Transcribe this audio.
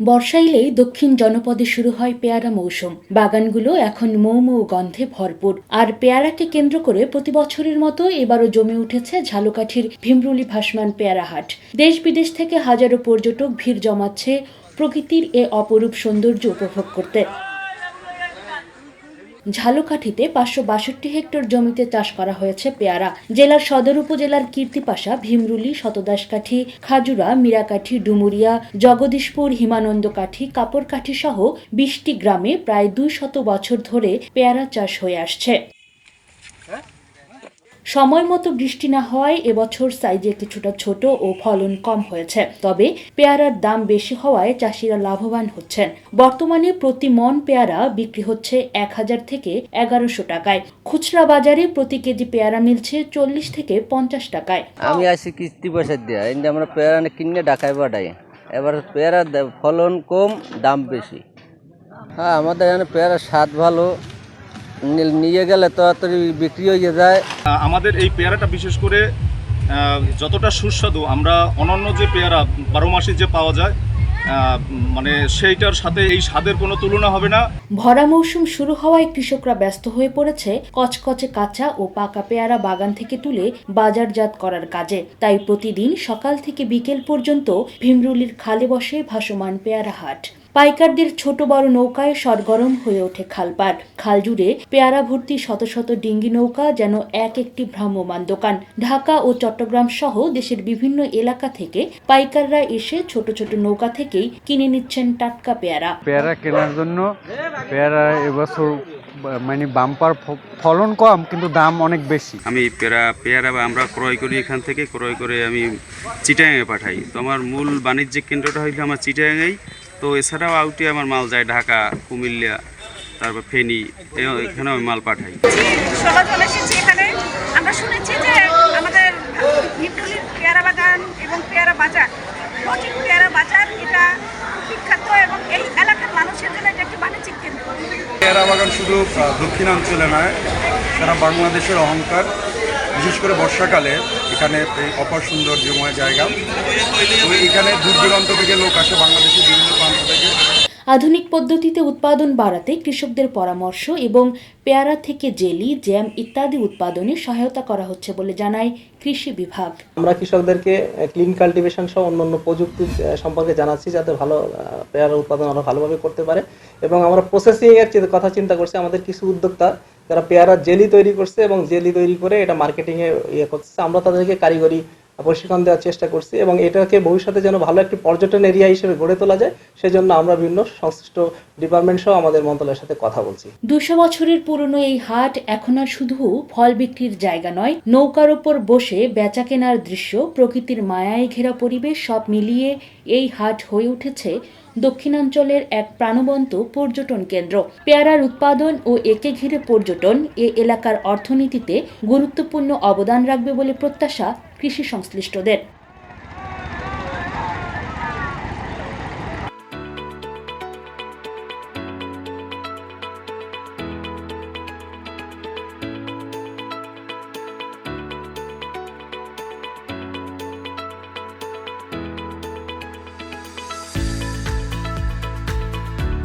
বর্ষা এলেই দক্ষিণ জনপদে শুরু হয় পেয়ারা মৌসুম। বাগানগুলো এখন মৌ মৌ গন্ধে ভরপুর। আর পেয়ারাকে কেন্দ্র করে প্রতি বছরের মতো এবারও জমে উঠেছে ঝালকাঠির ভীমরুলি ভাসমান পেয়ারা হাট। দেশ বিদেশ থেকে হাজারো পর্যটক ভিড় জমাচ্ছে প্রকৃতির এ অপরূপ সৌন্দর্য উপভোগ করতে। ঝালকাঠিতে পাঁচশো বাষট্টি হেক্টর জমিতে চাষ করা হয়েছে পেয়ারা। জেলার সদর উপজেলার কীর্তিপাশা, ভীমরুলি শতদাসকাঠি খাজুরা, মীরাকাঠি, ডুমুরিয়া, জগদীশপুর, হিমানন্দকাঠি কাপড়কাঠি সহ বিশটি গ্রামে প্রায় দুই শত বছর ধরে পেয়ারা চাষ হয়ে আসছে। সময় মতো বৃষ্টি না হওয়ায় এবছর সাইজে কিছুটা ছোট ও ফলন কম হয়েছে। তবে পেয়ারার দাম বেশি হওয়ায় চাষিরা লাভবান হচ্ছেন। বর্তমানে প্রতি মন পেয়ারা বিক্রি হচ্ছে এক হাজার থেকে এগারোশো টাকায়। খুচরা বাজারে প্রতি কেজি পেয়ারা মিলছে চল্লিশ থেকে পঞ্চাশ টাকায়। আমি আসি কিস্তি পয়সা দিয়া। এনে আমরা পেয়ারা না কিনে ঢাকায় পাঠাই। এবার পেয়ারা ফলন কম দাম বেশি। হ্যাঁ আমাদের এখানে পেয়ারার স্বাদ ভালো। নিয়ে গেলে তাড়াতাড়ি বিক্রি হয়ে যায়। আমাদের এই পেয়ারাটা বিশেষ করে যতটা সুস্বাদু আমরা অনন্য যে পেয়ারা বারো মাসে যে পাওয়া যায় মানে সেইটার সাথে এই স্বাদের কোনো তুলনা হবে না। ভরা মৌসুম শুরু হওয়ায় কৃষকরা ব্যস্ত হয়ে পড়েছে কচকচে কাঁচা ও পাকা পেয়ারা বাগান থেকে তুলে বাজারজাত করার কাজে। তাই প্রতিদিন সকাল থেকে বিকেল পর্যন্ত ভীমরুলির খালে বসে ভাসমান পেয়ারা হাট। পাইকারদের ছোট বড় নৌকায় সরগরম হয়ে ওঠে খালপাট। খাল জুড়ে পেয়ারা ভর্তি শত শত ডিঙ্গি নৌকা যেন এক একটি ভ্রাম্যমান দোকান। ঢাকা ও চট্টগ্রাম সহ দেশের বিভিন্ন এলাকা থেকে পাইকাররা এসে ছোট ছোট নৌকা থেকেই কিনে নিচ্ছেন টাটকা পেয়ারা। পেয়ারা কেনার জন্য পেয়ারা এবছর মানে বাম্পার ফলন কম কিন্তু দাম অনেক বেশি। আমি পেয়ারা পেয়ারা বা আমরা ক্রয় করি এখান থেকে ক্রয় করে আমি চিটাগাঙে পাঠাই। তো আমার মূল বাণিজ্যিক কেন্দ্রটা হইল আমার চিটাগাঙেই। তো এছাড়াও আউটে আমার মাল যায় ঢাকা কুমিল্লা তারপর ফেনি এ- এখানেও আমি মাল পাঠাই। ষোলো জন এসেছি এখানে। আমরা শুনেছি যে আমাদের পেয়ারা বাগান এবং পেয়ারা বাজার প্রচুর পেয়ারা বাজার এটা বিখ্যাত এবং এই এলাকার মানুষের জন্য এটা একটি বাণিজ্যিক কেন্দ্র। পেয়ারা বাগান শুধু দক্ষিণাঞ্চলে নয় সারা বাংলাদেশের অহংকার বিশেষ করে বর্ষাকালে এখানে এই অপার সৌন্দর্যময় জায়গা। তো এখানে দূর দূরান্ত থেকে লোক আসে বাংলাদেশের বিভিন্ন প্রান্ত থেকে। আধুনিক পদ্ধতিতে উৎপাদন বাড়াতে কৃষকদের পরামর্শ এবং পেয়ারা থেকে জেলি জ্যাম ইত্যাদি উৎপাদনে সহায়তা করা হচ্ছে বলে জানায় কৃষি বিভাগ। আমরা কৃষকদেরকে ক্লিন কাল্টিভেশন সহ অন্যান্য প্রযুক্তি সম্পর্কে জানাচ্ছি যাতে ভালো পেয়ারা উৎপাদন আরও ভালোভাবে করতে পারে। এবং আমরা প্রসেসিং এর চিন্তা- কথা চিন্তা করছি। আমাদের কিছু উদ্যোক্তা যারা পেয়ারা জেলি তৈরি করছে এবং জেলি তৈরি করে এটা মার্কেটিংয়ে ইয়ে করছে আমরা তাদেরকে কারিগরি প্রশিক্ষণ দেওয়ার চেষ্টা করছি এবং এটাকে ভবিষ্যতে যেন ভালো একটি পর্যটন এরিয়া হিসেবে গড়ে তোলা যায়, সেজন্য আমরা বিভিন্ন সংশ্লিষ্ট ডিপার্টমেন্ট সহ আমাদের মন্ত্রণালয়ের সাথে কথা বলছি। দুশো বছরের পুরনো এই হাট এখন আর শুধু ফল বিক্রির জায়গা নয়, নৌকার ওপর বসে বেচা কেনার দৃশ্য, প্রকৃতির মায়ায় ঘেরা পরিবেশ সব মিলিয়ে এই হাট হয়ে উঠেছে দক্ষিণাঞ্চলের এক প্রাণবন্ত পর্যটন কেন্দ্র। পেয়ারার উৎপাদন ও একে ঘিরে পর্যটন এ এলাকার অর্থনীতিতে গুরুত্বপূর্ণ অবদান রাখবে বলে প্রত্যাশা কৃষি সংশ্লিষ্টদের।